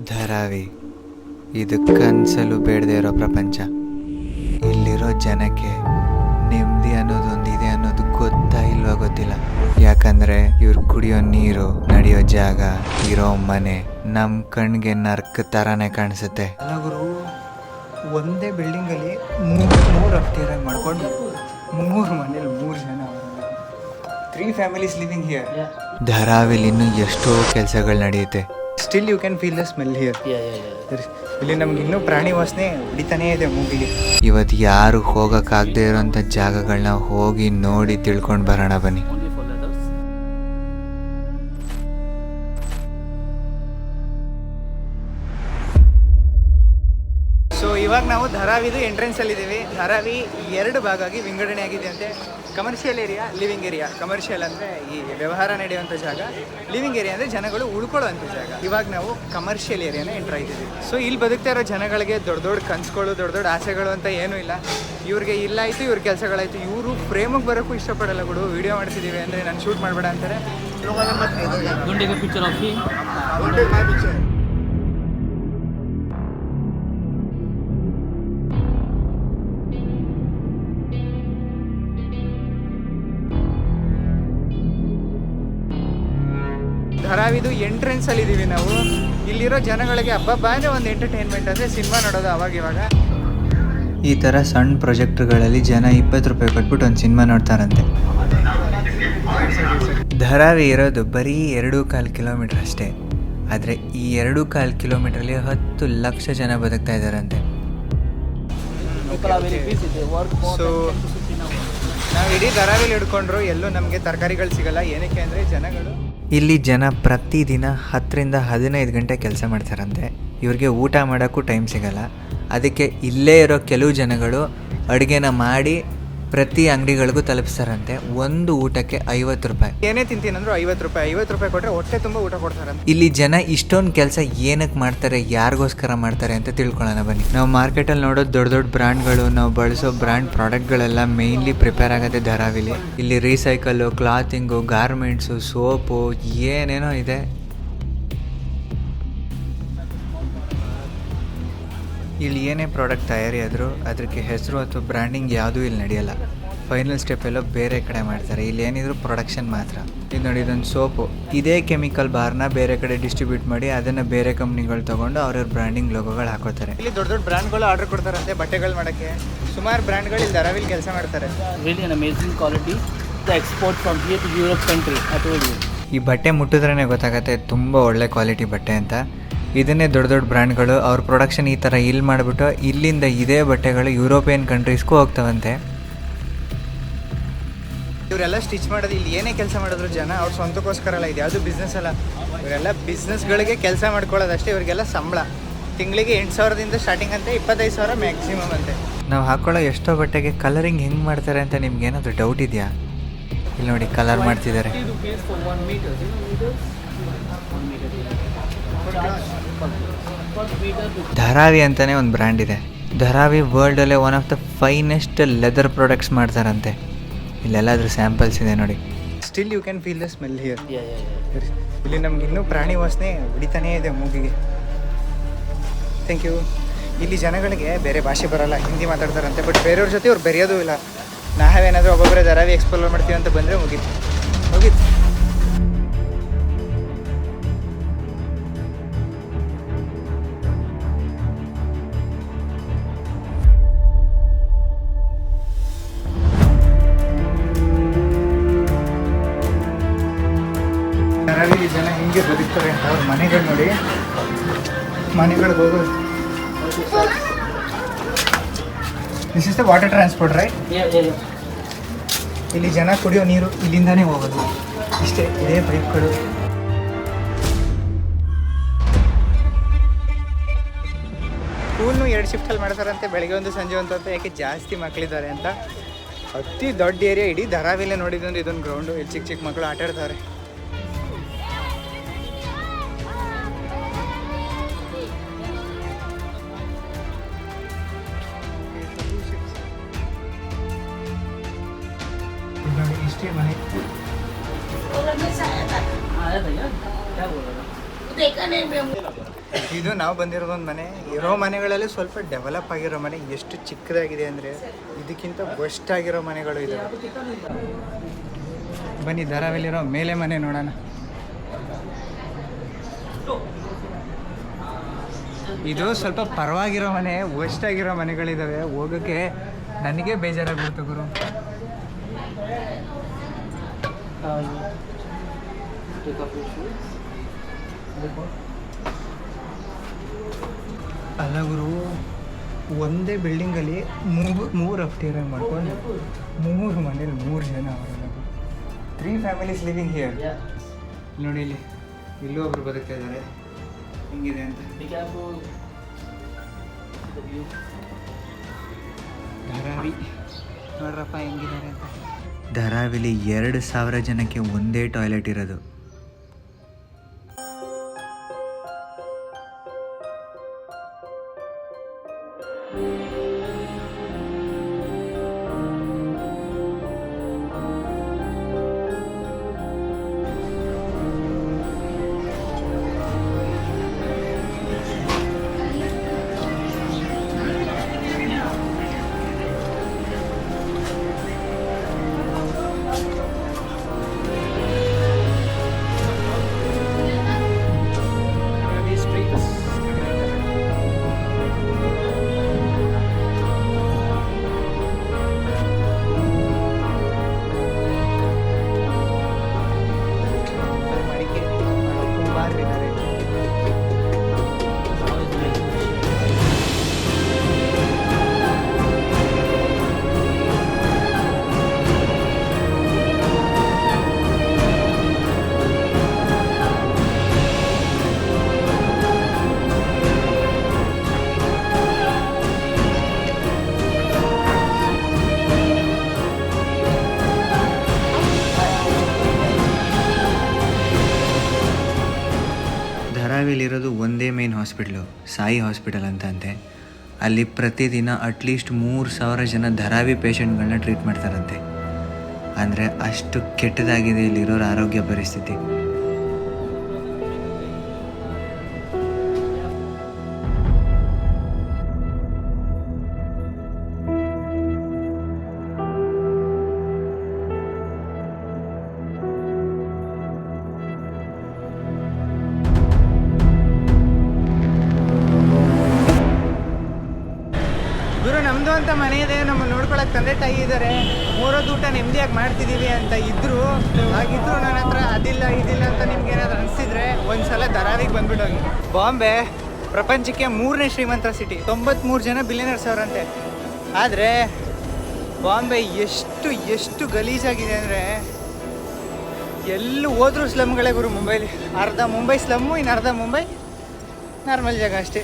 ಧಾರಾವಿ ಇದು ಕನಸಲು ಬೇಡದೇ ಇರೋ ಪ್ರಪಂಚ. ಇಲ್ಲಿರೋ ಜನಕ್ಕೆ ನೆಮ್ಮದಿ ಅನ್ನೋದೊಂದಿದೆ ಅನ್ನೋದು ಗೊತ್ತಾ ಇಲ್ವಾ ಗೊತ್ತಿಲ್ಲ. ಯಾಕಂದ್ರೆ ಇವ್ರು ಕುಡಿಯೋ ನೀರು ನಡೆಯೋ ಜಾಗ ಇರೋ ಮನೆ ನಮ್ಮ ಕಣ್ಗೆ ನರ್ಕ ಥರನೇ ಕಾಣಿಸುತ್ತೆ. ಒಂದೇ ಬಿಲ್ಡಿಂಗಲ್ಲಿ ಮೂರು ಮೂರು ಅಫ್ಟಿಯರಾಗಿ ಮಾಡ್ಕೊಂಡು ಮೂರು ಮನೇಲಿ ಮೂರು ಜನ ತ್ರೀ ಫ್ಯಾಮಿಲೀಸ್ ಲಿವಿಂಗ್ ಹಿಯರ್ ಧಾರಾವಿಲಿ ಇನ್ನೂ ಎಷ್ಟೋ ಕೆಲಸಗಳು ನಡೆಯುತ್ತೆ. Still you can feel the smell here ಇಲ್ಲಿ ನಮ್ಗೆ ಇನ್ನೂ ಪ್ರಾಣಿ ವಾಸನೆ ಹೊಡಿತಾನೇ ಇದೆ ಮೂಗಿಗೆ. ಇವತ್ತು ಯಾರು ಹೋಗೋಕ್ಕಾಗದೇ ಇರೋಂಥ ಜಾಗಗಳನ್ನ ಹೋಗಿ ನೋಡಿ ತಿಳ್ಕೊಂಡು ಬರೋಣ ಬನ್ನಿ. ಇವಾಗ ನಾವು ಧಾರಾವಿದು ಎಂಟ್ರೆನ್ಸ್ ಅಲ್ಲಿ ಇದ್ದೀವಿ ಧಾರಾವಿ ಎರಡು ಭಾಗವಾಗಿ ಆಗಿ ವಿಂಗಡಣೆ ಆಗಿದೆ ಅಂತೆ. Commercial area living area commercial ಅಂದ್ರೆ ಈ ವ್ಯವಹಾರ ನಡೆಯುವಂಥ ಜಾಗ. ಲಿವಿಂಗ್ ಏರಿಯಾ ಅಂದ್ರೆ ಜನಗಳು ಉಳ್ಕೊಳ್ಳುವಂಥ ಜಾಗ. ಇವಾಗ ನಾವು ಕಮರ್ಷಿಯಲ್ ಏರಿಯಾನ ಎಂಟರ್ ಆಗಿದ್ದೀವಿ. ಸೊ ಇಲ್ಲಿ ಬದುಕ್ತಾ ಇರೋ ಜನಗಳಿಗೆ ದೊಡ್ಡ ದೊಡ್ಡ ಕನ್ಸುಗಳು ದೊಡ್ಡ ದೊಡ್ಡ ಆಸೆಗಳು ಅಂತ ಏನೂ ಇಲ್ಲ. ಇವ್ರಿಗೆ ಇಲ್ಲಾಯಿತು ಇವ್ರ ಕೆಲಸಗಳಾಯ್ತು. ಇವರು ಪ್ರೇಮಕ್ಕೆ ಬರೋಕ್ಕೂ ಇಷ್ಟಪಡಲ್ಲ ಬಿಡು ವಿಡಿಯೋ ಮಾಡ್ತಿದ್ದೀವಿ ಅಂದರೆ ನಾನು ಶೂಟ್ ಮಾಡಬೇಡ ಅಂತಾರೆ. ಧಾರಾವಿದು ಎಂಟ್ರೆನ್ಸ್ ಅಲ್ಲಿ ಇದೀವಿ ನಾವು. ಇಲ್ಲಿರೋ ಜನಗಳಿಗೆ ಹಬ್ಬ ಬಾನೆ ಒಂದು ಎಂಟರ್ಟೈನ್ಮೆಂಟ್ ಅಂದ್ರೆ ಸಿನಿಮಾ ನೋಡೋದು ಅವಾಗ ಇವಾಗ. ಈ ಥರ ಸಣ್ಣ ಪ್ರೊಜೆಕ್ಟ್ಗಳಲ್ಲಿ ಜನ ಇಪ್ಪತ್ತು ರೂಪಾಯಿ ಕೊಟ್ಬಿಟ್ಟು ಒಂದು ಸಿನಿಮಾ ನೋಡ್ತಾರಂತೆ. ಧಾರಾವಿ ಇರೋದು ಬರೀ ಎರಡು ಕಾಲು ಕಿಲೋಮೀಟ್ರ್ ಅಷ್ಟೇ. ಆದರೆ ಈ ಎರಡು ಕಾಲು ಕಿಲೋಮೀಟ್ರಲ್ಲಿ ಹತ್ತು ಲಕ್ಷ ಜನ ಬದುಕ್ತಾ ಇದ್ದಾರಂತೆ. So are very busy. They work more So- than 10 to 15 hours. ನಾವು ಇಡೀ ಧಾರಾವಿಲಿ ಹಿಡ್ಕೊಂಡ್ರು ಎಲ್ಲೂ ನಮಗೆ ತರಕಾರಿಗಳು ಸಿಗಲ್ಲ. ಏನಕ್ಕೆ ಅಂದರೆ ಜನಗಳು ಇಲ್ಲಿ ಜನ ಪ್ರತಿದಿನ ಹತ್ತರಿಂದ ಹದಿನೈದು ಗಂಟೆ ಕೆಲಸ ಮಾಡ್ತಾರಂತೆ. ಇವ್ರಿಗೆ ಊಟ ಮಾಡೋಕ್ಕೂ ಟೈಮ್ ಸಿಗಲ್ಲ. ಅದಕ್ಕೆ ಇಲ್ಲೇ ಇರೋ ಕೆಲವು ಜನಗಳು ಅಡುಗೆನ ಮಾಡಿ ಪ್ರತಿ ಅಂಗಡಿಗಳಿಗೂ ತಲುಪಿಸ್ತಾರಂತೆ. ಒಂದು ಊಟಕ್ಕೆ ಐವತ್ತು ರೂಪಾಯಿ. ಏನೇ ತಿಂತೀನಂದ್ರೂ ಐವತ್ತು ರೂಪಾಯಿ ಐವತ್ತು ರೂಪಾಯಿ ಕೊಟ್ಟರೆ ಹೊಟ್ಟೆ ತುಂಬ ಊಟ ಕೊಡ್ತಾರಂತೆ. ಇಲ್ಲಿ ಜನ ಇಷ್ಟೊಂದು ಕೆಲಸ ಏನಕ್ಕೆ ಮಾಡ್ತಾರೆ ಯಾರಿಗೋಸ್ಕರ ಮಾಡ್ತಾರೆ ಅಂತ ತಿಳ್ಕೊಳ್ಳೋಣ ಬನ್ನಿ. ನಾವು ಮಾರ್ಕೆಟಲ್ಲಿ ನೋಡೋ ದೊಡ್ಡ ದೊಡ್ಡ ಬ್ರ್ಯಾಂಡ್ಗಳು ನಾವು ಬಳಸೋ ಬ್ರ್ಯಾಂಡ್ ಪ್ರಾಡಕ್ಟ್ಗಳೆಲ್ಲ ಮೇಯ್ನ್ಲಿ ಪ್ರಿಪೇರ್ ಆಗೋದೆ ಧಾರಾವಿಲಿ. ಇಲ್ಲಿ ರೀಸೈಕಲ್ಲು ಕ್ಲಾತಿಂಗು ಗಾರ್ಮೆಂಟ್ಸು ಸೋಪು ಏನೇನೋ ಇದೆ. ಇಲ್ಲಿ ಏನೇ ಪ್ರಾಡಕ್ಟ್ ತಯಾರಿ ಆದರೂ ಅದಕ್ಕೆ ಹೆಸರು ಅಥವಾ ಬ್ರ್ಯಾಂಡಿಂಗ್ ಯಾವುದೂ ಇಲ್ಲಿ ನಡೆಯಲ್ಲ. ಫೈನಲ್ ಸ್ಟೆಪ್ ಎಲ್ಲ ಬೇರೆ ಕಡೆ ಮಾಡ್ತಾರೆ. ಇಲ್ಲಿ ಏನಿದ್ರು ಪ್ರೊಡಕ್ಷನ್ ಮಾತ್ರ. ಇದು ನೋಡಿ ಇದೊಂದು ಸೋಪು. ಇದೇ ಕೆಮಿಕಲ್ ಬಾರ್ನ ಬೇರೆ ಕಡೆ ಡಿಸ್ಟ್ರಿಬ್ಯೂಟ್ ಮಾಡಿ ಅದನ್ನು ಬೇರೆ ಕಂಪ್ನಿಗಳು ತಗೊಂಡು ಅವ್ರವ್ರ ಬ್ರ್ಯಾಂಡಿಂಗ್ ಲೋಗೋಗಳು ಹಾಕೋತಾರೆ. ಇಲ್ಲಿ ದೊಡ್ಡ ದೊಡ್ಡ ಬ್ರ್ಯಾಂಡ್ಗಳು ಆರ್ಡರ್ ಕೊಡ್ತಾರಂತೆ ಬಟ್ಟೆಗಳು ಮಾಡೋಕ್ಕೆ. ಸುಮಾರು ಬ್ರ್ಯಾಂಡ್ಗಳು ಇಲ್ಲಿ ಅರವಿಲ್ ಕೆಲಸ ಮಾಡ್ತಾರೆ. Really an quality export from here to to country ಅಥವಾ ಈ ಬಟ್ಟೆ ಮುಟ್ಟಿದ್ರೇ ಗೊತ್ತಾಗತ್ತೆ ತುಂಬ ಒಳ್ಳೆ ಕ್ವಾಲಿಟಿ ಬಟ್ಟೆ ಅಂತ. ಇದನ್ನೇ ದೊಡ್ಡ ದೊಡ್ಡ ಬ್ರ್ಯಾಂಡ್ಗಳು ಅವ್ರ ಪ್ರೊಡಕ್ಷನ್ ಈ ಥರ ಇಲ್ಲಿ ಮಾಡಿಬಿಟ್ಟು ಇಲ್ಲಿಂದ ಇದೇ ಬಟ್ಟೆಗಳು ಯುರೋಪಿಯನ್ ಕಂಟ್ರೀಸ್ಗೂ ಹೋಗ್ತವಂತೆ. ಇವರೆಲ್ಲ ಸ್ಟಿಚ್ ಮಾಡೋದು ಇಲ್ಲಿ ಏನೇ ಕೆಲಸ ಮಾಡಿದ್ರು ಜನ ಅವ್ರ ಸ್ವಂತಕ್ಕೋಸ್ಕರ ಅಲ್ಲ ಇದು ಯಾವುದು ಬಿಸ್ನೆಸ್ ಅಲ್ಲ. ಇವರೆಲ್ಲ ಬಿಸ್ನೆಸ್ಗಳಿಗೆ ಕೆಲಸ ಮಾಡ್ಕೊಳ್ಳೋದಷ್ಟೇ ಇವರಿಗೆಲ್ಲ ಸಂಬಳ. ತಿಂಗಳಿಗೆ ಎಂಟು ಸಾವಿರದಿಂದ ಸ್ಟಾರ್ಟಿಂಗ್ ಅಂತ ಇಪ್ಪತ್ತೈದು ಸಾವಿರ ಮ್ಯಾಕ್ಸಿಮಮ್ ಅಂತೆ. ನಾವು ಹಾಕೊಳ್ಳೋ ಎಷ್ಟೋ ಬಟ್ಟೆಗೆ ಕಲರಿಂಗ್ ಹೆಂಗೆ ಮಾಡ್ತಾರೆ ಅಂತ ನಿಮ್ಗೆ ಏನಾದರೂ ಡೌಟ್ ಇದೆಯಾ? ಇಲ್ಲಿ ನೋಡಿ ಕಲರ್ ಮಾಡ್ತಿದ್ದಾರೆ. ಧಾರಾವಿ ಅಂತಲೇ ಒಂದು ಬ್ರ್ಯಾಂಡ್ ಇದೆ. Dharavi ವರ್ಲ್ಡಲ್ಲೇ one of the finest leather products ಮಾಡ್ತಾರಂತೆ. ಇಲ್ಲೆಲ್ಲಾದ್ರೂ ಸ್ಯಾಂಪಲ್ಸ್ ಇದೆ ನೋಡಿ. Still you can feel the smell here. ಇಲ್ಲಿ ನಮ್ಗೆ ಇನ್ನೂ ಪ್ರಾಣಿ ವಾಸನೆ ಹೊಡಿತಾನೇ ಇದೆ ಮೂಗಿಗೆ. ಥ್ಯಾಂಕ್ ಯು ಇಲ್ಲಿ ಜನಗಳಿಗೆ ಬೇರೆ ಭಾಷೆ ಬರೋಲ್ಲ ಹಿಂದಿ ಮಾತಾಡ್ತಾರಂತೆ ಬಟ್ ಬೇರೆಯವ್ರ ಜೊತೆ ಅವ್ರು ಬೆರೆಯೋದು ಇಲ್ಲ. ನಾವೇನಾದರೂ ಒಬ್ಬೊಬ್ಬರೇ ಧಾರಾವಿ ಎಕ್ಸ್ಪ್ಲೋರ್ ಮಾಡ್ತೀವಿ ಅಂತ ಬಂದರೆ ಮುಗೀತು. ಮುಗೀತು. ಧಾರಾವಿಲಿ ಜನ ಹಿಂಗೆ ಬದುಕ್ತಾರೆ ಅಂತ ಅವ್ರ ಮನೆಗಳು ನೋಡಿ. ಮನೆಗಳಿಗೆ ಹೋಗೋದು this is the water transport right. ಇಲ್ಲಿ ಜನ ಕುಡಿಯೋ ನೀರು ಇಲ್ಲಿಂದಾನೇ ಹೋಗೋದು. ಇಷ್ಟೇ ಇದೇ ಪೈಪ್ಗಳು. ಸ್ಕೂಲ್ನು ಎರಡು ಶಿಫ್ಟಲ್ಲಿ ಮಾಡ್ತಾರಂತೆ ಬೆಳಗ್ಗೆ ಒಂದು ಸಂಜೆ ಒಂದು ಅಂತ. ಯಾಕೆ ಜಾಸ್ತಿ ಮಕ್ಕಳಿದ್ದಾರೆ ಅಂತ. ಅತಿ ದೊಡ್ಡ ಏರಿಯಾ ಇಡೀ ಧಾರಾವಿಲೆ ನೋಡಿದ್ರೆ ಇದೊಂದು ಗ್ರೌಂಡು ಇಲ್ಲಿ ಚಿಕ್ಕ ಚಿಕ್ಕ ಮಕ್ಕಳು ಆಟ Extreme height. Wala ಇದು ನಾವು ಬಂದಿರೋದೊಂದು ಮನೆ. ಇರೋ ಮನೆಗಳಲ್ಲಿ ಸ್ವಲ್ಪ ಡೆವಲಪ್ ಆಗಿರೋ ಮನೆ. ಎಷ್ಟು ಚಿಕ್ಕದಾಗಿದೆ ಅಂದರೆ ಇದಕ್ಕಿಂತ ಬೆಸ್ಟ್ ಆಗಿರೋ ಮನೆಗಳು ಇದೆ ಬನ್ನಿ ಧಾರಾವಲ್ಲಿರೋ ಮೇಲೆ ಮನೆ ನೋಡೋಣ. ಇದು ಸ್ವಲ್ಪ ಪರವಾಗಿರೋ ಮನೆ ವೆಸ್ಟ್ ಆಗಿರೋ ಮನೆಗಳಿದ್ದಾವೆ ಹೋಗೋಕ್ಕೆ ನನಗೆ ಬೇಜಾರಾಗ್ಬಿಡ್ತು ಗುರು. You take off your shoes. ಅಲ್ಲ ಗುರು ಒಂದೇ ಬಿಲ್ಡಿಂಗಲ್ಲಿ ಮೂರು ಮೂರು ಅಫ್ಟೇರಂಗ್ ಮಾಡ್ಕೊಂಡು ಮೂರು ಮನೇಲಿ ಮೂರು ಜನ ಅವರೆಲ್ಲ. ತ್ರೀ ಫ್ಯಾಮಿಲೀಸ್ ಲಿವಿಂಗ್ ಹಿಯರ್ ನೋಡಿ ಇಲ್ಲಿ ಇಲ್ಲೂ ಒಬ್ರು ಬದುಕ್ತಾ ಇದ್ದಾರೆ. ಹಿಂಗಿದೆ ಅಂತ. ಧಾರಾವಿ. ನೋಡ್ರಪ್ಪ ಹೆಂಗಿದ್ದಾರೆ ಅಂತ. ಧಾರಾವಿಲಿ ಎರಡು ಸಾವಿರ ಜನಕ್ಕೆ ಒಂದೇ ಟಾಯ್ಲೆಟ್ ಇರೋದು. ಹಾಸ್ಪಿಟ್ಲು, ಸಾಯಿ ಹಾಸ್ಪಿಟಲ್ ಅಂತ ಅಂತೆ ಅಲ್ಲಿ ಪ್ರತಿದಿನ ಅಟ್ಲೀಸ್ಟ್ ಮೂರು ಸಾವಿರ ಜನ ಧರಾವಿ ಪೇಷಂಟ್ಗಳನ್ನ ಟ್ರೀಟ್ ಮಾಡ್ತಾರಂತೆ. ಅಂದರೆ ಅಷ್ಟು ಕೆಟ್ಟದಾಗಿದೆ ಇಲ್ಲಿರೋರ ಆರೋಗ್ಯ ಪರಿಸ್ಥಿತಿ. ಅಂತ ಮನೆ ಇದೆ ನಮ್ಮ ನೋಡ್ಕೊಳಕ್ಕೆ ತಂದೆ ತಾಯಿ ಇದ್ದಾರೆ ಮೂರೋದು ಊಟ ನೆಮ್ಮದಿಯಾಗಿ ಮಾಡ್ತಿದ್ದೀವಿ ಅಂತ ಇದ್ರು. ಹಾಗಿದ್ರು ನನ್ನ ಹತ್ರ ಅದಿಲ್ಲ, ಇದಿಲ್ಲ ಅಂತ ನಿಮ್ಗೆ ಏನಾದ್ರು ಅನಿಸಿದ್ರೆ ಒಂದ್ಸಲ ದರಾವಿಗೆ ಬಂದ್ಬಿಟ್ಟು ಬಾಂಬೆ ಪ್ರಪಂಚಕ್ಕೆ ಮೂರನೇ ಶ್ರೀಮಂತ ಸಿಟಿ. ತೊಂಬತ್ಮೂರು ಜನ ಬಿಲಿಯನರ್ಸ್ ಅವರಂತೆ. ಆದರೆ ಬಾಂಬೆ ಎಷ್ಟು ಎಷ್ಟು ಗಲೀಜಾಗಿದೆ ಅಂದರೆ ಎಲ್ಲೂ ಹೋದ್ರೂ ಸ್ಲಮ್ಗಳೇ ಗುರು ಮುಂಬೈಲಿ. ಅರ್ಧ ಮುಂಬೈ ಸ್ಲಮ್ಮು ಇನ್ನು ಅರ್ಧ ಮುಂಬೈ ನಾರ್ಮಲ್ ಜಾಗ ಅಷ್ಟೇ.